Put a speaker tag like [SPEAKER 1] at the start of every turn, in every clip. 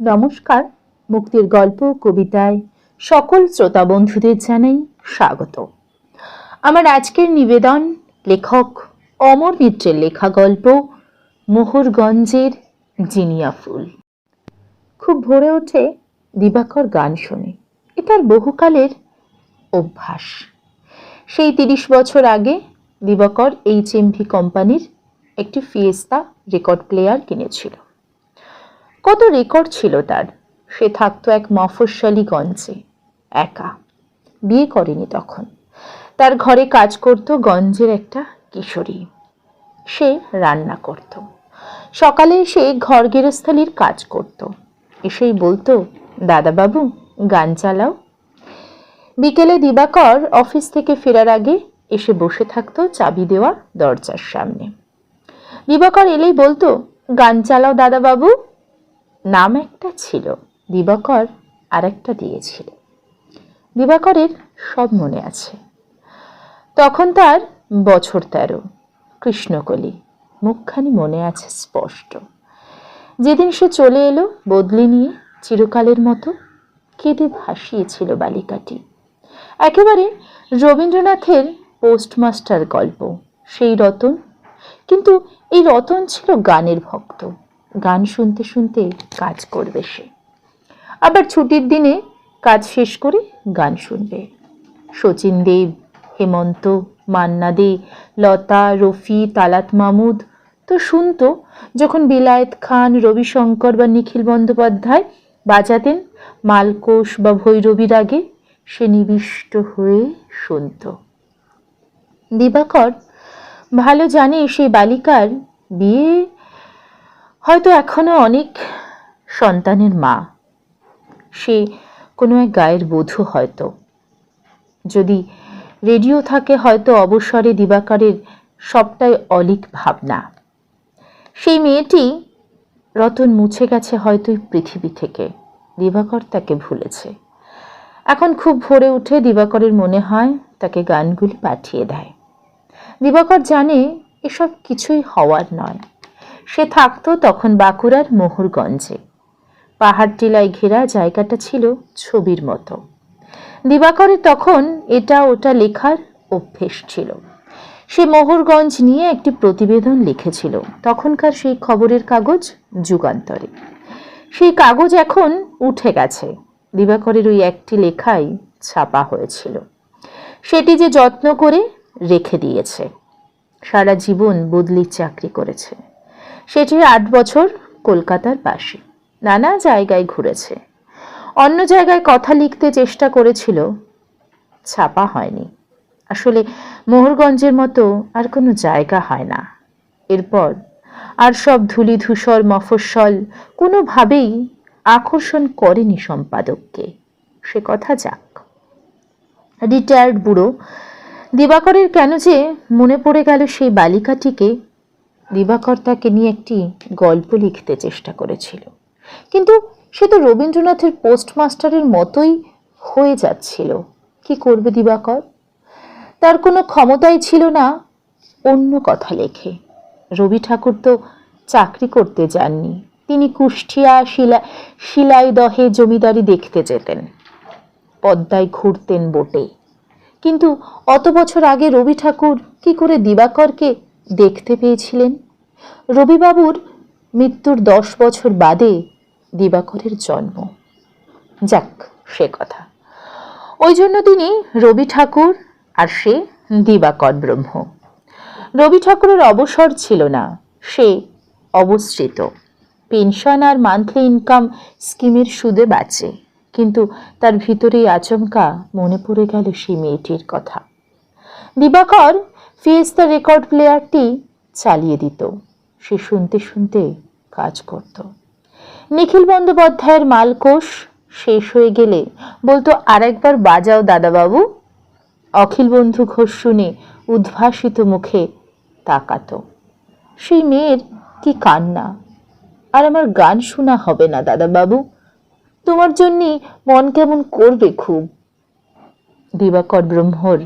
[SPEAKER 1] নমস্কার, মুক্তির গল্প, কবিতায় সকল শ্রোতা বন্ধুদের জানাই স্বাগত। আমার আজকের নিবেদন লেখক অমর মিত্রের লেখা গল্প মোহরগঞ্জের জিনিয়া ফুল। খুব ভোরে ওঠে দিবাকর গান শোনে। এটার বহুকালের অভ্যাস। সেই তিরিশ বছর আগে দিবাকর এইচ এমভি কোম্পানির একটি ফিয়েস্তা রেকর্ড প্লেয়ার কিনেছিল। কত রেকর্ড ছিল তার? সে থাকতো এক মফস্বলী গঞ্জে, একা। বিয়ে করেনি তখন। তার ঘরে কাজ করত গঞ্জের একটা কিশোরী। সে রান্না করত। সকালে এসে ঘর গেরস্থালির কাজ করত। এসেই বলতো, দাদাবাবু, গান চালাও। বিকেলে দিবাকর অফিস থেকে ফেরার আগে এসে বসে থাকতো চাবি দেওয়া দরজার সামনে। দিবাকর এলেই বলতো, গান চালাও দাদাবাবু। নাম একটা ছিল, দিবাকর আর একটা দিয়েছিল। দিবাকরের সব মনে আছে। তখন তার বছর তেরো, কৃষ্ণকলি, মুখখানি মনে আছে স্পষ্ট। যেদিন সে চলে এলো বদলি নিয়ে চিরকালের মতো কেঁদে ভাসিয়েছিল বালিকাটি। একেবারে রবীন্দ্রনাথের পোস্টমাস্টার গল্প, সেই রতন। কিন্তু এই রতন ছিল গানের ভক্ত। গান শুনতে শুনতে কাজ করবে সে। আবার ছুটির দিনে কাজ শেষ করে গান শুনবে। শচীন দেব, হেমন্ত, মান্না দে, লতা, রফি, তালাত মামুদ তো শুনতো, যখন বিলায়েত খান, রবিশঙ্কর বা নিখিল বন্দ্যোপাধ্যায় বাজাতেন, মালকোষ বা ভৈরবীর আগে সে নিবিষ্ট হয়ে শুনত। দিবাকর ভালো জানে সেই বালিকার বিয়ে হয়তো এখনও অনেক সন্তানের মা। সে কোনো এক গায়ের বধূ হয়তো। যদি রেডিও থাকে, হয়তো অবসরে দিবাকরের সবটাই অলিক ভাবনা। সেই মেয়েটি রতন মুছে গেছে হয়তো পৃথিবী থেকে। দিবাকর তাকে ভুলেছে। এখন খুব ভোরে উঠে দিবাকরের মনে হয় তাকে গানগুলি পাঠিয়ে দেয়। দিবাকর জানে এসব কিছুই হওয়ার নয়। সে থাকতো তখন বাঁকুড়ার মোহরগঞ্জে। পাহাড় টিলায় ঘেরা জায়গাটা ছিল ছবির মতো। দিবাকরের তখন এটা ওটা লেখার অভ্যেস ছিল। সে মোহরগঞ্জ নিয়ে একটি প্রতিবেদন লিখেছিল, তখনকার সেই খবরের কাগজ যুগান্তরে। সেই কাগজ এখন উঠে গেছে, দিবাকরের ওই একটি লেখাই ছাপা হয়েছিল। সেটি যে যত্ন করে রেখে দিয়েছে, সারা জীবন বদলির চাকরি করেছে। সেটি আট বছর কলকাতার পাশে নানা জায়গায় ঘুরেছে। অন্য জায়গায় কথা লিখতে চেষ্টা করেছিল। ছাপা হয়নি। আসলে মোহরগঞ্জের মতো আর কোনো জায়গা হয় না। এরপর আর সব ধুলি ধূসর মফস্বল কোনোভাবেই আকর্ষণ করেনি সম্পাদককে। সে কথা যাক। রিটায়ার্ড বুড়ো দিবাকরের কেন যে মনে পড়ে গেল সেই বালিকাটিকে দিবাকর তাকে নিয়ে একটি গল্প লিখতে চেষ্টা করেছিল। কিন্তু সে তো রবীন্দ্রনাথের পোস্টমাস্টারের মতোই হয়ে যাচ্ছিল। কি করবে দিবাকর? তার কোনো ক্ষমতাই ছিল না অন্য কথা লেখে। রবি ঠাকুর তো চাকরি করতে যাননি। তিনি কুষ্টিয়া শিলা শিলাইদহে জমিদারি দেখতে যেতেন। পদ্মায় ঘুরতেন বোটে। কিন্তু অত বছর আগে রবি ঠাকুর কি করে দিবাকরকে দেখতে পেয়েছিলেন। রবিবাবুর মৃত্যুর দশ বছর বাদে দিবাকরের জন্ম। যাক, সে কথা। ওই জন্য তিনি রবি ঠাকুর আর সে দিবাকর ব্রহ্ম। রবি ঠাকুরের অবসর ছিল না, সে অবস্থিত। পেনশন আর মান্থলি ইনকাম স্কিমের সুদে বাঁচে, কিন্তু তার ভিতরেই আচমকা মনে পড়ে গেল সেই মেয়েটির কথা। দিবাকর ফিয়েস্তা রেকর্ড প্লেয়ারটি চালিয়ে দিত। সে শুনতে শুনতে কাজ করত। নিখিল বন্দ্যোপাধ্যায়ের মালকোষ শেষ হয়ে গেলে বলতো, আরেকবার বাজাও দাদাবাবু। অখিল বন্ধু ঘোষ শুনে উদ্ভাসিত মুখে তাকাতো। সেই মেয়ের কি কান্না? আর আমার গান শোনা হবে না দাদাবাবু। তোমার জন্যই মন কেমন করবে খুব? দিবাকর ব্রহ্মর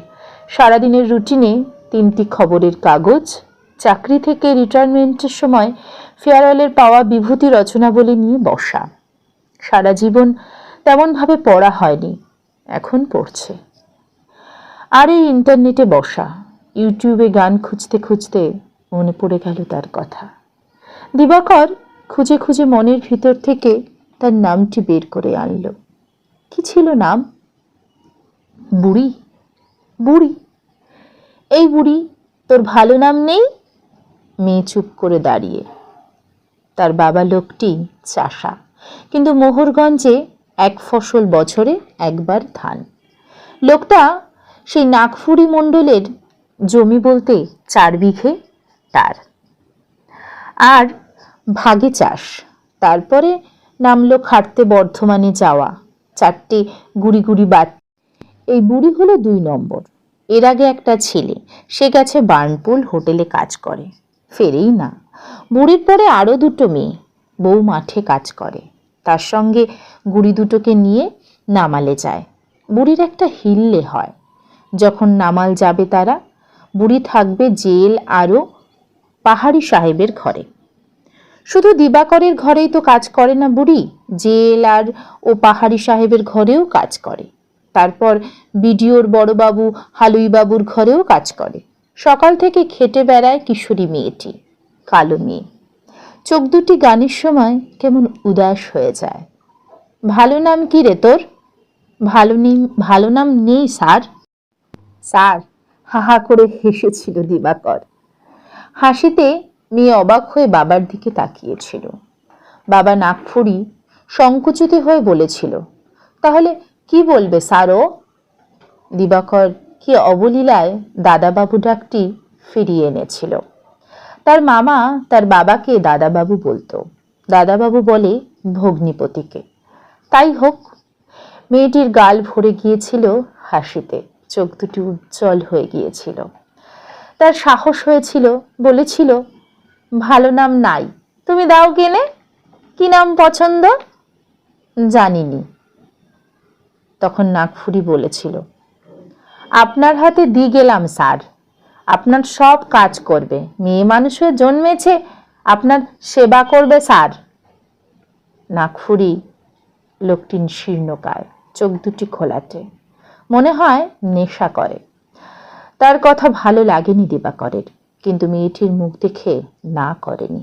[SPEAKER 1] সারাদিনের রুটিনে তিনটি খবরের কাগজ, চাকরি থেকে রিটায়ারমেন্টের সময় ফেয়ারওয়েলের পাওয়া বিভূতি রচনাবলী নিয়ে বসা। সারা জীবন তেমনভাবে পড়া হয়নি, এখন পড়ছে। আর এই ইন্টারনেটে বসা ইউটিউবে গান খুঁজতে খুঁজতে মনে পড়ে গেল তার কথা। দিবাকর খুঁজে খুঁজে মনের ভিতর থেকে তার নামটি বের করে আনলো। কি ছিল নাম? বুড়ি। বুড়ি। এই বুড়ি, তোর ভালো নাম নেই? মেয়ে চুপ করে দাঁড়িয়ে। তার বাবা লোকটি চাষা, কিন্তু মোহরগঞ্জে এক ফসল বছরে একবার ধান। লোকটা সেই নাগফুরি মণ্ডলের জমি বলতে চার বিঘে তার। আর ভাগে চাষ, তারপরে নামলো খাটতে বর্ধমানে যাওয়া, চারটে গুড়ি গুড়ি বাট এই বুড়ি হলো দুই নম্বর। এর আগে একটা ছেলে, সে গেছে বার্নপুল হোটেলে কাজ করে। ফেরেই না। বুড়ির পরে আরও দুটো মেয়ে, বউ মাঠে কাজ করে। তার সঙ্গে গুড়ি দুটোকে নিয়ে নামালে যায়। বুড়ির একটা হিল্লে হয়। যখন নামাল যাবে তারা, বুড়ি থাকবে জেল আরও পাহাড়ি সাহেবের ঘরে। শুধু দিবাকরের ঘরেই তো কাজ করে না বুড়ি, জেল আর ও পাহাড়ি সাহেবের ঘরেও কাজ করে। তারপর বিডিওর বড়বাবু হালুইবাবুর ঘরেও কাজ করে। সকাল থেকে খেটে বেড়ায় কিশোরী মেয়েটি, কালো মেয়ে। চোখ দুটি গানের সময় কেমন উদাস হয়ে যায়। ভালো নাম কি রে তোর? ভালো নেই ভালো নাম নেই, স্যার। স্যার? হা হা করে হেসেছিল দিবাকর। হাসিতে মেয়ে অবাক হয়ে বাবার দিকে তাকিয়েছিল। বাবা নাকফুরি সংকুচিত হয়ে বলেছিল, তাহলে কি বলবে সারো? দিবাকর কি অবলীলায় দাদাবাবু ডাকটি ফিরিয়ে এনেছিল। তার মামা তার বাবাকে দাদাবাবু বলতো। দাদাবাবু বলে, ভগ্নিপতিকে। তাই হোক, মেয়েটির গাল ভরে গিয়েছিল হাসিতে। চোখ দুটি উজ্জ্বল হয়ে গিয়েছিল। তার সাহস হয়েছিল, বলেছিল, ভালো নাম নাই। তুমি দাও কেনে কি নাম পছন্দ? জানিনি। তখন নাগফুরি বলেছিল, আপনার হাতে দি গেলাম, স্যার। আপনার সব কাজ করবে। মেয়ে মানুষ হয়ে জন্মেছে, আপনার সেবা করবে, স্যার। নাগফুরি লোকটি শীর্ণকায় চোখ দুটি খোলাটে, মনে হয় নেশা করে। তার কথা ভালো লাগেনি দিবাকরের, কিন্তু মেয়েটির মুখ দেখে না করেনি।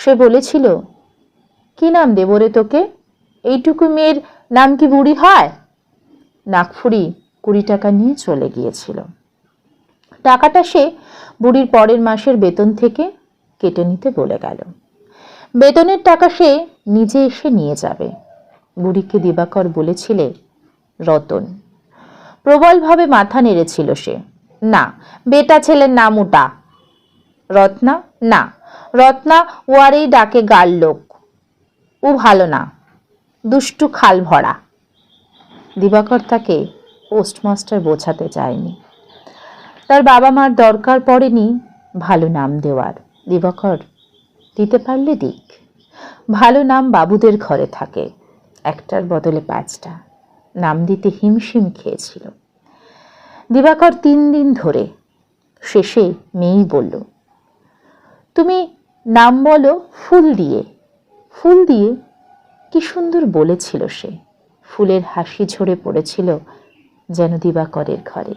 [SPEAKER 1] সে বলেছিল, কি নাম দেব রে তোকে? এইটুকু মেয়ের নাম কি বুড়ি হয়? নাগফুরি কুড়ি টাকা নিয়ে চলে গিয়েছিল। টাকাটা সে বুড়ির পরের মাসের বেতন থেকে কেটে নিতে বলে গেল। বেতনের টাকা সে নিজে এসে নিয়ে যাবে। বুড়িকে দিবাকর বলেছিলে, রতন। প্রবলভাবে মাথা নেড়েছিল সে। না, বেটা ছেলের নাম ওটা। রত্না? না, রত্না ওয়ারেই ডাকে গাল লোক। ও ভালো না। দুষ্টু খাল ভরা। দিবাকর তাকে পোস্টমাস্টার বোঝাতে চায়নি। তার বাবা মার দরকার পড়েনি ভালো নাম দেওয়ার। দিবাকর, দিতে পারলে দিক। ভালো নাম বাবুদের ঘরে থাকে। একটার বদলে পাঁচটা। নাম দিতে হিমশিম খেয়েছিল। দিবাকর তিন দিন ধরে শেষে মেয়েই বলল, তুমি নাম বলো ফুল দিয়ে। ফুল দিয়ে কি সুন্দর বলেছিল সে। ফুলের হাসি ঝরে পড়েছিল যেন দিবাকরের ঘরে।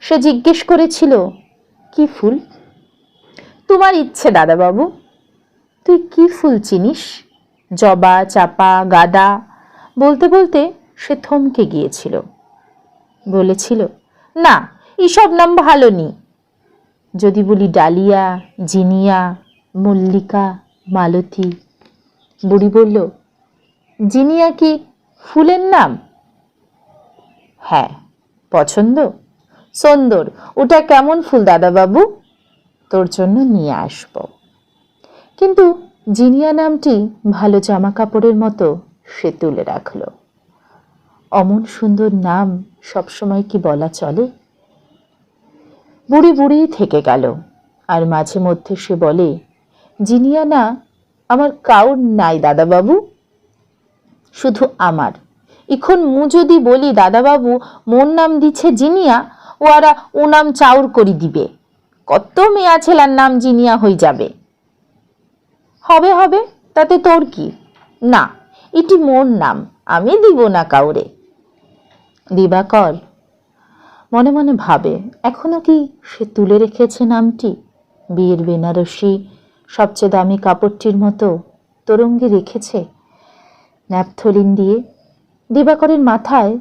[SPEAKER 1] সে জিজ্ঞেস করেছিল, কি ফুল? তোমার ইচ্ছে, দাদাবাবু। তুই কি ফুল চিনিস? জবা, চাপা, গাদা। বলতে বলতে সে থমকে গিয়েছিল। বলেছিল, না, এসব নাম ভালো নি। যদি বলি ডালিয়া, জিনিয়া, মল্লিকা, মালতী। বুড়ি বলল, জিনিয়া কি ফুলের নাম? হ্যাঁ পছন্দ? সুন্দর। ওটা কেমন ফুল দাদাবাবু? তোর জন্য নিয়ে আসব। কিন্তু জিনিয়া নামটি ভালো জামা কাপড়ের মতো সে তুলে রাখল। অমন সুন্দর নাম সবসময় কি বলা চলে? বুড়ি বুড়ি থেকে গেল, আর মাঝে মধ্যে সে বলে, জিনিয়া না, আমার কাউর নাই দাদাবাবু। শুধু আমার। এখন মু যদি বলি, দাদাবাবু, মোর নাম দিছে জিনিয়া ওরা ও নাম চাউর করি দিবে। কত মেয়া ছেলার নাম জিনিয়া হয়ে যাবে? হবে হবে, তাতে তোর কি? না, এটি মোর নাম, আমি দিব না কাউরে। দিবাকর, মনে মনে ভাবে, এখনও কি সে তুলে রেখেছে নামটি? বিয়ের বেনারসি, সবচেয়ে দামি কাপড়টির মতো তরঙ্গে রেখেছে? ন্যাপথলিন দিয়ে। দিবাকরের মাথায়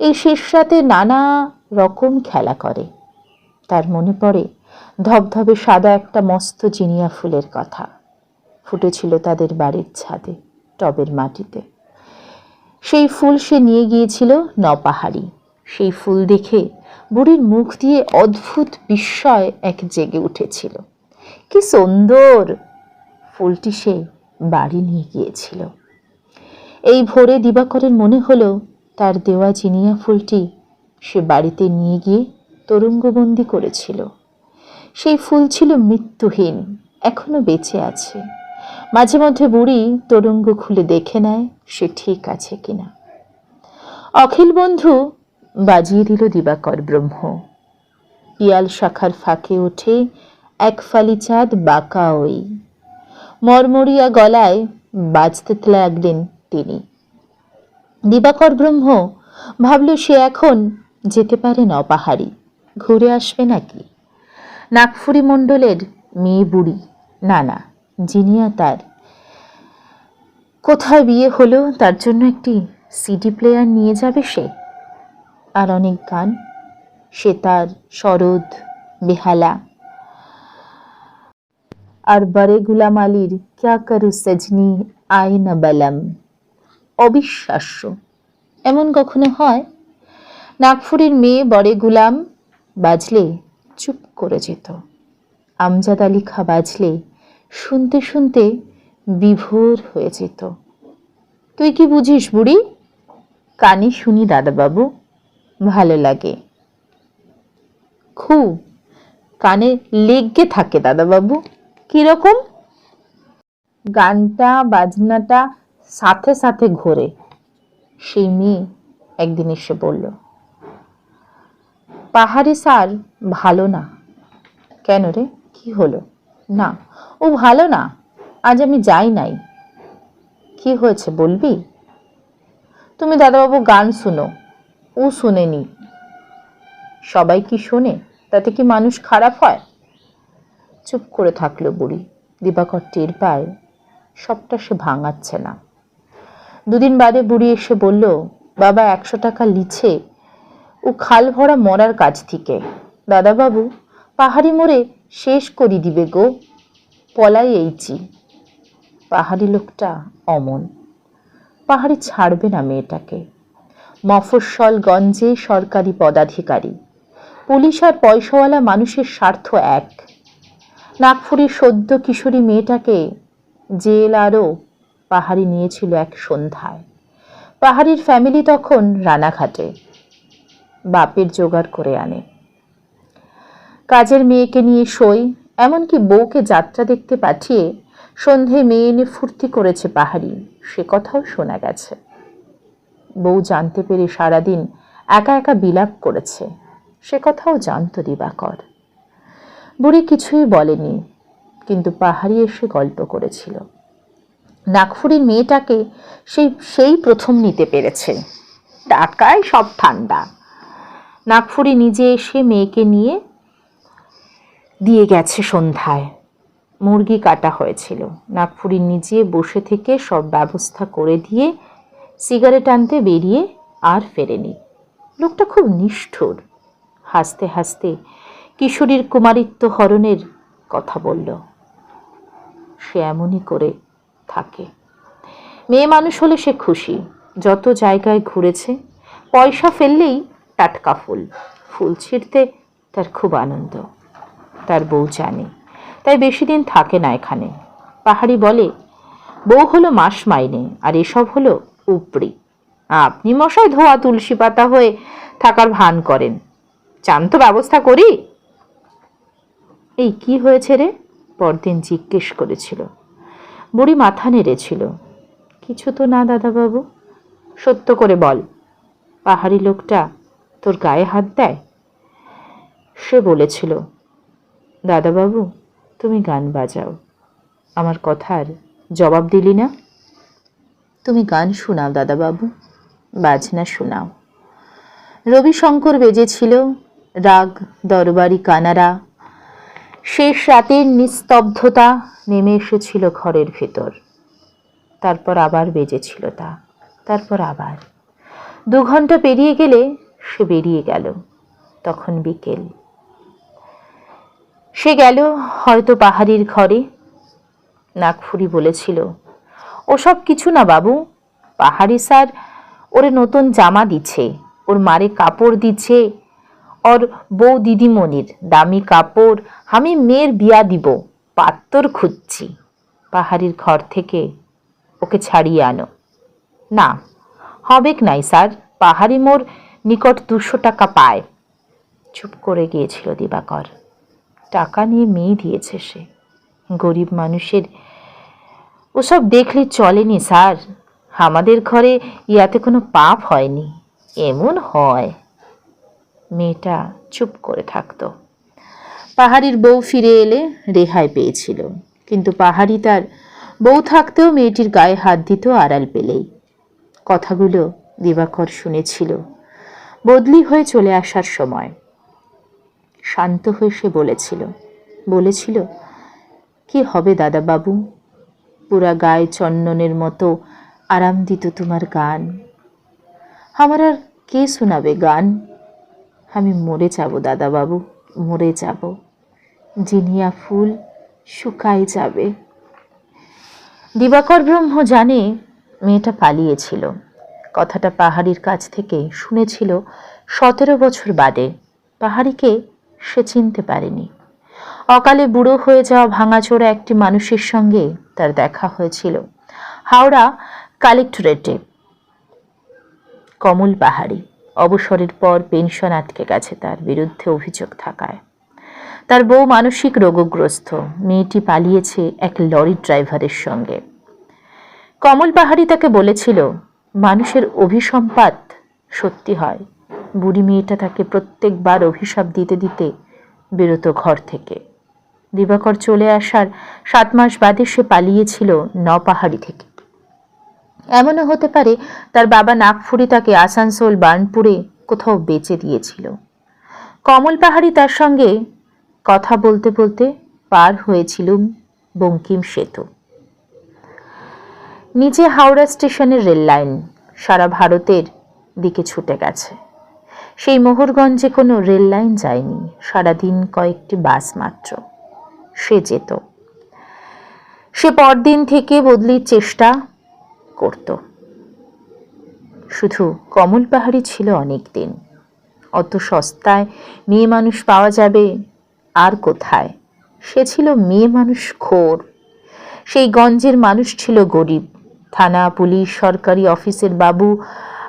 [SPEAKER 1] এই শেষ রাতে নানা রকম খেলা করে। তার মনে পড়ে ধবধবে সাদা একটা মস্ত জিনিয়া ফুলের কথা। ফুটেছিল তাদের বাড়ির ছাদে, টবের মাটিতে। সেই ফুল সে নিয়ে গিয়েছিল নপাহাড়ি সেই ফুল দেখে বুড়ির মুখ দিয়ে অদ্ভুত বিস্ময় এক জেগে উঠেছিল। কি সুন্দর ফুলটি সে বাড়ি নিয়ে গিয়েছিল। এই ভোরে দিবাকরের মনে হলো, তার দেওয়া জিনিয়া ফুলটি সে বাড়িতে নিয়ে গিয়ে তরঙ্গবন্দি করেছিল। সেই ফুল ছিল মৃত্যুহীন, এখনও বেঁচে আছে। মাঝে মধ্যে বুড়ি তরঙ্গ খুলে দেখে নেয় সে ঠিক আছে কিনা। অখিল বন্ধু বাজিয়ে দিল দিবাকর ব্রহ্ম। পিয়াল শাখার ফাঁকে ওঠে এক ফালি চাঁদ বাঁকা ওই। মরমরিয়া গলায় বাজতে লাগলেন তিনি। দিবাকর ব্রহ্ম ভাবল সে এখন যেতে পারে নপাহাড়ি ঘুরে আসবে নাকি? নাগফুরি মণ্ডলের মেয়ে বুড়ি না না জিনিয়া তার। কোথায় বিয়ে হলো, তার জন্য একটি সিডি প্লেয়ার নিয়ে যাবে সে? আর অনেক গান, সে তার শরদ বেহালা। আর বরে গুলাম আলীর, ক্যা করু সজনি আইন বলম? অবিশ্বাস্য। এমন কখনো হয়? নাগপুরের মেয়ে বরে গুলাম বাজলে চুপ করে যেত। আমজাদ আলী খা বাজলে শুনতে শুনতে বিভোর হয়ে যেত। তুই কি বুঝিস বুড়ি? কানে শুনি দাদাবাবু, ভালো লাগে। খুব। কানে লেগে থাকে দাদাবাবু। কীরকম? গানটা, বাজনাটা সাথে সাথে ঘোরে সেই মেয়ে একদিন এসে বলল, পাহাড়ে স্যার ভালো না। কেন রে? কি হলো? না, ও ভালো না। আজ আমি যাই নাই। কি হয়েছে বলবি? তুমি দাদাবাবু গান শুনো, ও শুনেনি। সবাই কি শোনে? তাতে কি মানুষ খারাপ হয়? চুপ করে থাকল বুড়ি। দিবাকর টের পায়, সবটা সে ভাঙাচ্ছে না। দুদিন বাদে বুড়ি এসে বলল, বাবা, একশো টাকা লিছে। ও খাল ভরা মরার কাছ থেকে। দাদাবাবু, পাহাড়ি মোড়ে শেষ করি দিবে গো। পলাই এইচি। পাহাড়ি লোকটা অমন। পাহাড়ি ছাড়বে না মেয়েটাকে। মফস্বলগঞ্জে সরকারি পদাধিকারী। পুলিশ আর পয়সাওয়ালা মানুষের স্বার্থ এক। নাগপুরের সদ্য কিশোরী মেয়েটাকে জেল আরও পাহাড়ি নিয়েছিল এক সন্ধ্যায়। পাহাড়ির ফ্যামিলি তখন রানাঘাটে। বাপের জোগাড় করে আনে। কাজের মেয়েকে নিয়ে সই, এমনকি বউকে যাত্রা দেখতে পাঠিয়ে সন্ধে মেয়ে এনে ফুর্তি করেছে পাহাড়ি। সে কথাও শোনা গেছে। বউ জানতে পেরে সারাদিন একা একা বিলাপ করেছে। সে কথাও জানত দিবাকর। বুড়ি কিছুই বলেনি, কিন্তু পাহাড়ি এসে গল্প করেছিল। নাগপুরের মেয়েটাকে সেই সেই প্রথম নিতে পেরেছে। টাকায় সব ঠান্ডা। নাগপুরি নিজে এসে মেয়েকে নিয়ে দিয়ে গেছে সন্ধ্যায়। মুরগি কাটা হয়েছিল। নাগপুরি নিজে বসে থেকে সব ব্যবস্থা করে দিয়ে সিগারেট আনতে বেরিয়ে আর ফেরেনি। লোকটা খুব নিষ্ঠুর। হাসতে হাসতে কিশোরীর কুমারিত্ব হরণের কথা বলল, সে এমনই করে থাকে। মেয়ে মানুষ হলে সে খুশি। যত জায়গায় ঘুরেছে, পয়সা ফেললেই টাটকা ফুল। ফুল ছিঁড়তে তার খুব আনন্দ। তার বউ জানে। তাই বেশি দিন থাকে না এখানে। পাহাড়ি বলে, বউ হলো মাস মাইনে, আর এসব হলো উপরি। আপনি মশাই ধোয়া তুলসী পাতা হয়ে থাকার ভান করেন। চান তো ব্যবস্থা করি? এই কি হয়েছে রে? পরদিন জিজ্ঞেস করেছিল। বুড়ি মাথা নেড়েছিল। কিছু তো না, দাদাবাবু। সত্য করে বল, পাহাড়ি লোকটা তোর গায়ে হাত দেয়? সে বলেছিল, দাদাবাবু, তুমি গান বাজাও। আমার কথার জবাব দিলি না? তুমি গান শোনাও, দাদাবাবু। বাজনা শোনাও। রবিশঙ্কর বেজেছিল, রাগ, দরবারি কানারা শেষ রাতের নিস্তব্ধতা নেমে এসেছিল ঘরের ভেতর। তারপর আবার বেজেছিল তা, তারপর আবার। দু ঘণ্টা পেরিয়ে গেলে সে বেরিয়ে গেল, তখন বিকেল। সে গেল হয়তো পাহাড়ির ঘরে। নাগফুরি বলেছিল, ওসব কিছু না বাবু, পাহাড়ি স্যার, ওরে নতুন জামা দিচ্ছে, ওর মারে কাপড় দিচ্ছে ওর বউ দিদিমণির দামি কাপড় আমি মেয়ের বিয়া দিব, পাত্তর খুঁজছি। পাহাড়ির ঘর থেকে ওকে ছাড়িয়ে আনো। না হবেক নাই স্যার? পাহাড়ি মোর নিকট দুশো টাকা পায়। চুপ করে গিয়েছিল দিবাকর। টাকা নিয়ে মেয়ে দিয়েছে সে। গরিব মানুষের ওসব দেখলে চলেনি স্যার। আমাদের ঘরে ইয়াতে কোনো পাপ হয়নি। এমন হয়। মেয়েটা চুপ করে থাকতো। পাহাড়ির বউ ফিরে এলে রেহাই পেয়েছিল। কিন্তু পাহাড়ি তার বউ থাকতেও মেয়েটির গায়ে হাত দিত আড়াল পেলেই। কথাগুলো দিবাকর শুনেছিল। বদলি হয়ে চলে আসার সময়। শান্ত হয়ে সে বলেছিল বলেছিল, কি হবে দাদাবাবু? পুরা গায়ে চন্দনের মতো আরাম দিত তোমার গান। আমার আর কে শোনাবে গান? আমি মরে যাব, দাদাবাবু, মরে যাব। জিনিয়া ফুল শুকায় যাবে। দিবাকর ব্রহ্ম জানে মেয়েটা পালিয়েছিল। কথাটা পাহাড়ির কাছ থেকে শুনেছিল সতেরো বছর বাদে। পাহাড়িকে সে চিনতে পারেনি। অকালে বুড়ো হয়ে যাওয়া ভাঙাচোরা একটি মানুষের সঙ্গে তার দেখা হয়েছিল। হাওড়া কালেক্টরেটে, কমল পাহাড়ি। অবসরের পর পেনশন আটকে গেছে তার বিরুদ্ধে অভিযোগ থাকায়। তার বউ মানসিক রোগগ্রস্ত। মেয়েটি পালিয়েছে এক লরি ড্রাইভারের সঙ্গে। কমল পাহাড়ি তাকে বলেছিল, মানুষের অভিসম্পাত সত্যি হয়। বুড়ি মেয়েটা তাকে প্রত্যেকবার অভিশাপ দিতে দিতে বেরোত ঘর থেকে। দিবাকর চলে আসার সাত মাস বাদে সে পালিয়েছিল ন পাহাড়ি থেকে। এমনও হতে পারে তার বাবা নাগফুরি তাকে আসানসোল, বার্নপুরে কোথাও বেঁচে দিয়েছিল। কমল পাহাড়ি তার সঙ্গে কথা বলতে বলতে পার হয়েছিল বঙ্কিম সেতু। নিচে হাওড়া স্টেশনের রেল লাইন সারা ভারতের দিকে ছুটে গেছে। সেই মোহরগঞ্জে কোনো রেল লাইন যায়নি, সারাদিন কয়েকটি বাস মাত্র। সে যেত। সে পরদিন থেকে বদলির চেষ্টা করত। শুধু কমল পাহাড়ি ছিল অনেক দিন অত সস্তায় মেয়ে মানুষ পাওয়া যাবে আর কোথায়? সে ছিল মেয়ে মানুষ খোর সেই গঞ্জের মানুষ ছিল গরিব। থানা, পুলিশ, সরকারি অফিসের বাবু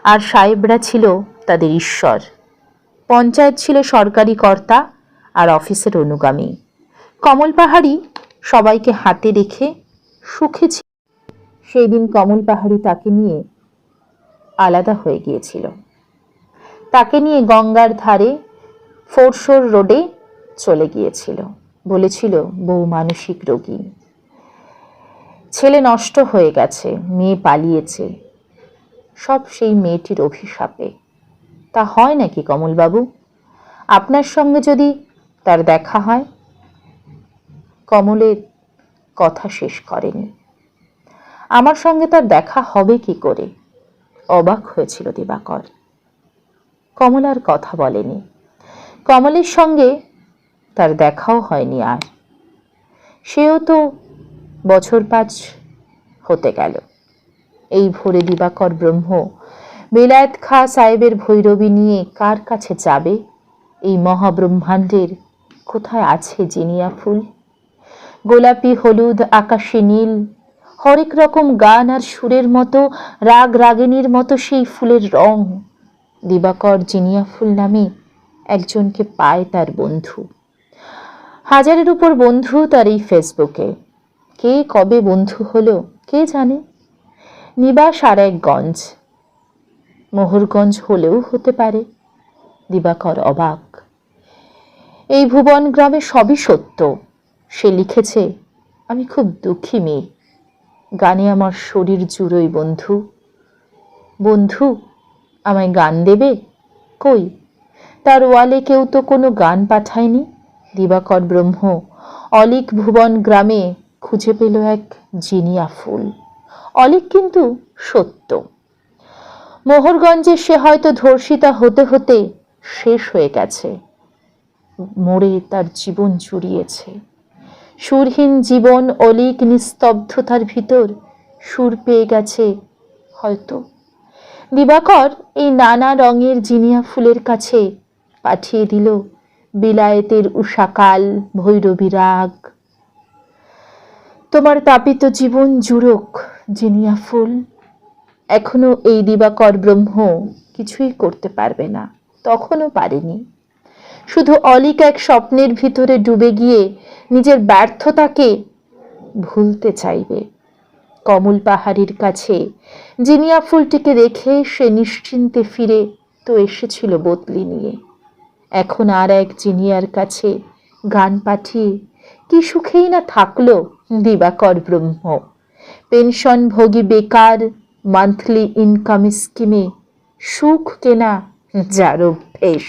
[SPEAKER 1] আর সাহেবরা ছিল তাদের ঈশ্বর। পঞ্চায়েত ছিল সরকারি কর্তা আর অফিসের অনুগামী। কমল পাহাড়ি সবাইকে হাতে রেখে সুখে সেই দিন কমল পাহাড়ি তাকে নিয়ে আলাদা হয়ে গিয়েছিল। তাকে নিয়ে গঙ্গার ধারে ফোরশোর রোডে চলে গিয়েছিল। বলেছিল, বউ মানসিক রোগী। ছেলে নষ্ট হয়ে গেছে, মেয়ে পালিয়েছে। সব সেই মেয়েটির অভিশাপে। তা হয় নাকি কমলবাবু? আপনার সঙ্গে যদি তার দেখা হয়? কমলের কথা শেষ করেনি। আমার সঙ্গে তার দেখা হবে কি করে? অবাক হয়েছিল দিবাকর। কমলার কথা বলেনি। কমলের সঙ্গে তার দেখাও হয়নি আর। সেও তো বছর পাঁচ হতে গেল। এই ভোরে দিবাকর ব্রহ্ম বিলায়ত খা সাহেবের ভৈরবী নিয়ে কার কাছে যাবে? এই মহাব্রহ্মাণ্ডের কোথায় আছে জিনিয়া ফুল? গোলাপি, হলুদ, আকাশে নীল হরেক রকম গান আর সুরের মতো, রাগ রাগিনীর মতো সেই ফুলের রং। দিবাকর জিনিয়া ফুল নামে একজনকে পায় তার বন্ধু। হাজারের উপর বন্ধু তার এই ফেসবুকে। কে কবে বন্ধু হলো, কে জানে? নিবাস আর এক গঞ্জ। মোহরগঞ্জ হলেও হতে পারে, দিবাকর অবাক। এই ভুবন গ্রামে সবই সত্য। সে লিখেছে, আমি খুব দুঃখী মেয়ে। গানে আমার শরীর জুড়োই বন্ধু। বন্ধু, আমায় গান দেবে? কই? তার ওয়ালে কেউ তো কোনো গান পাঠায়নি? দিবাকর ব্রহ্ম, অলিক ভুবন গ্রামে খুঁজে পেল এক জিনিয়া ফুল। অলিক কিন্তু সত্য। মোহরগঞ্জে সে হয়তো ধর্ষিতা হতে হতে শেষ হয়ে গেছে। মোড়ে তার জীবন জুড়িয়েছে। সুরহীন জীবন অলিক নিস্তব্ধতার ভিতর সুর পেয়ে গেছে হয়তো। দিবাকর এই নানা রঙের জিনিয়া ফুলের কাছে পাঠিয়ে দিল বিলায়েতের উষাকাল ভৈরবী রাগ। তোমার তাপিত জীবন জুড়ক জিনিয়া ফুল। এখনও এই দিবাকর ব্রহ্ম কিছুই করতে পারবে না তখনও পারেনি। শুধু অলিক এক স্বপ্নের ভিতরে ডুবে গিয়ে নিজের ব্যর্থতাকে ভুলতে চাইবে। কমল পাহাড়ির কাছে জিনিয়া ফুলটিকে রেখে সে নিশ্চিন্তে ফিরে তো এসেছিল বদলি নিয়ে। এখন আর এক জিনিয়ার কাছে গান পাঠিয়ে কি সুখেই না থাকল দিবাকর ব্রহ্ম। পেনশন ভোগী বেকার মান্থলি ইনকাম স্কিমে সুখ কেনা যার অভ্যেস।